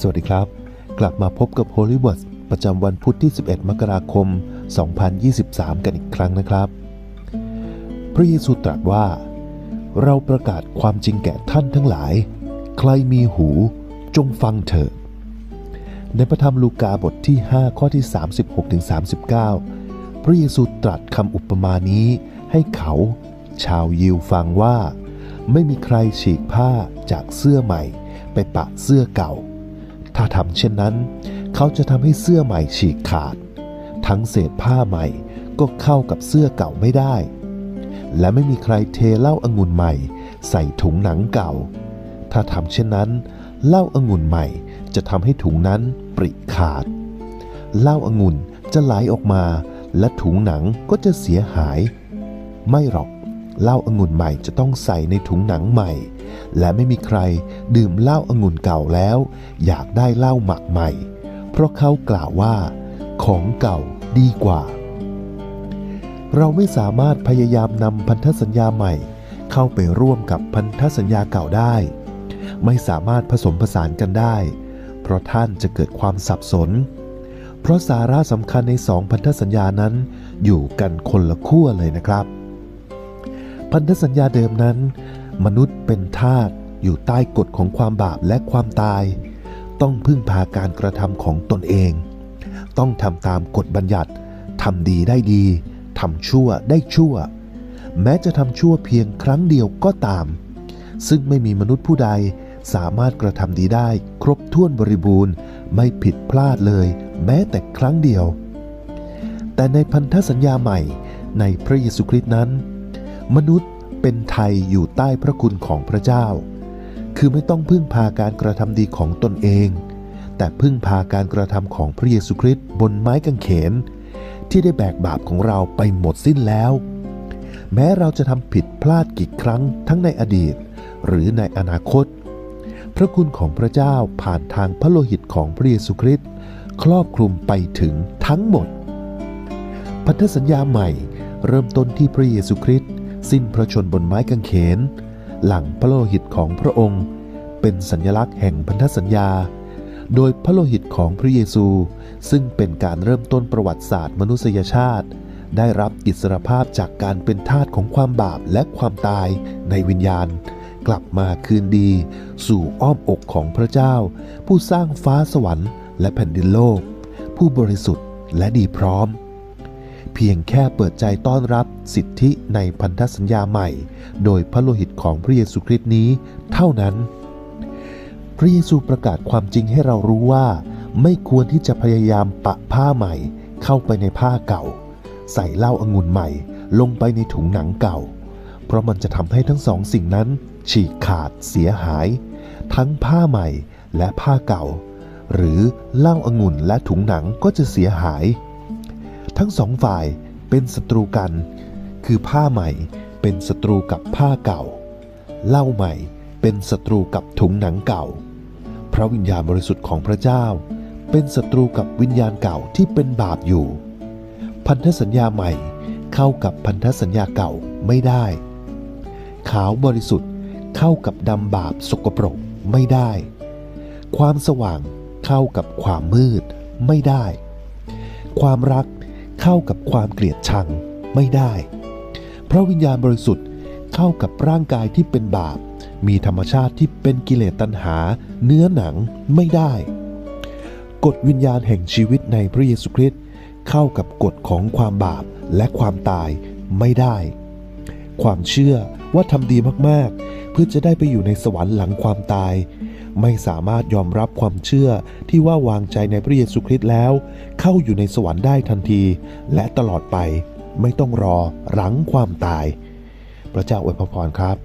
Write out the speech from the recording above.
สวัสดีครับ กลับมาพบกับ Holy Words ประจำวันพุธที่ 11 มกราคม 2023 กันอีกครั้งนะครับ พระเยซูตรัสว่า เราประกาศความจริงแก่ท่านทั้งหลาย ใครมีหูจงฟังเถิดในพระธรรมลูกาบทที่ 5 ข้อที่ 36-39พระเยซูตรัสคำอุปมานี้ให้เขาชาวยิวฟังว่า ไม่มีใครฉีกผ้าจากเสื้อใหม่ ไปปะเสื้อเก่า ถ้าทำเช่นนั้น เขาจะทำให้เสื้อใหม่ฉีกขาด ทั้งเศษผ้าใหม่ก็เข้ากับเสื้อเก่าไม่ได้ และไม่มีใครเทเหล้าองุ่นใหม่ ใส่ถุงหนังเก่า ถ้าทำเช่นนั้นเหล้าองุ่นใหม่จะทำให้ถุงนั้นปริขาดเหล้าองุ่นจะไหลออกมา และถุงหนังก็จะเสียหาย ไม่หรอก เหล้าองุ่นใหม่จะต้องใส่ในถุงหนังใหม่ และไม่มีใครดื่มเหล้าองุ่นเก่าแล้ว อยากได้เหล้าหมักใหม่ เพราะเขากล่าวว่า ของเก่าดีกว่า เราไม่สามารถพยายามนำพันธสัญญาใหม่ เข้าไปร่วมกับพันธสัญญาเก่าได้ ไม่สามารถผสมผสานกันได้ เพราะท่านจะเกิดความสับสน เพราะสาระสำคัญในสองพันธสัญญานั้นอยู่กันคนละขั้วเลยนะครับ พันธสัญญาเดิมนั้น มนุษย์เป็นทาสอยู่ใต้กฎของความบาปและความตาย ต้องพึ่งพาการกระทำของตนเอง ต้องทำตามกฎบัญญัติทำดีได้ดีทำชั่วได้ชั่ว แม้จะทำชั่วเพียงครั้งเดียวก็ตาม ซึ่งไม่มีมนุษย์ผู้ใดสามารถกระทำดีได้ ครบถ้วนบริบูรณ์ไม่ผิดพลาดเลย แม้แต่ครั้งเดียว แต่ในพันธสัญญาใหม่ในพระเยซูคริสต์นั้น มนุษย์เป็นไทยอยู่ใต้พระคุณของพระเจ้า คือไม่ต้องพึ่งพาการกระทำดีของตนเอง แต่พึ่งพาการกระทำของพระเยซูคริสต์บนไม้กางเขน ที่ได้แบกบาปของเราไปหมดสิ้นแล้ว แม้เราจะทำผิดพลาดกี่ครั้งทั้งในอดีต หรือในอนาคต พระคุณของพระเจ้าผ่านทางพระโลหิตของพระเยซูคริสต์ครอบคลุมไปถึงทั้งหมด พันธสัญญาใหม่เริ่มต้นที่พระเยซูคริสต์ สิ้นพระชนบนไม้กางเขน หลังพระโลหิตของพระองค์ เป็นสัญลักษณ์แห่งพันธสัญญา โดยพระโลหิตของพระเยซู ซึ่งเป็นการเริ่มต้นประวัติศาสตร์มนุษยชาติ ได้รับอิสรภาพจากการเป็นทาสของความบาปและความตายในวิญญาณ กลับมาคืนดี สู่อ้อมอกของพระเจ้า ผู้สร้างฟ้าสวรรค์และแผ่นดินโลก ผู้บริสุทธิ์และดีพร้อม เพียงแค่เปิดใจต้อนรับสิทธิในพันธสัญญาใหม่ โดยพระโลหิตของพระเยซูคริสต์นี้ เท่านั้น พระเยซูประกาศความจริงให้เรารู้ว่า ไม่ควรที่จะพยายามปะผ้าใหม่ เข้าไปในผ้าเก่า ใส่เหล้าองุ่นใหม่ ลงไปในถุงหนังเก่า เพราะมันจะทำให้ทั้งสองสิ่งนั้น ฉีกขาดเสียหาย ทั้งผ้าใหม่และผ้าเก่า หรือเหล้าองุ่นและถุงหนังก็จะเสียหาย ทั้งสองฝ่ายเป็นศัตรูกัน คือผ้าใหม่เป็นศัตรูกับผ้าเก่าเหล้าใหม่เป็นศัตรูกับถุงหนังเก่า พระวิญญาณบริสุทธิ์ของพระเจ้า เป็นศัตรูกับวิญญาณเก่าที่เป็นบาปอยู่ พันธสัญญาใหม่เข้ากับพันธสัญญาเก่าไม่ได้ ขาวบริสุทธิ์เข้ากับดำบาปสกปรกไม่ได้ ความสว่างเข้ากับความมืดไม่ได้ ความรักเเข้ากับความเกลียดชังไม่ได้ เพราะวิญญาณบริสุทธิ์เข้ากับร่างกายที่เป็นบาป มีธรรมชาติที่เป็นกิเลสตัณหา เนื้อหนังไม่ได้ กฎวิญญาณแห่งชีวิตในพระเยซูคริสต์เข้ากับกฎของความบาปและความตายไม่ได้ ความเชื่อว่าทำดีมากๆ เพื่อจะได้ไปอยู่ในสวรรค์หลังความตาย ไม่สามารถยอมรับความเชื่อที่ว่าวางใจในพระเยซูคริสต์แล้ว เข้าอยู่ในสวรรค์ได้ทันที และตลอดไปไม่ต้องรอหลังความตาย พระเจ้าอวยพรครับ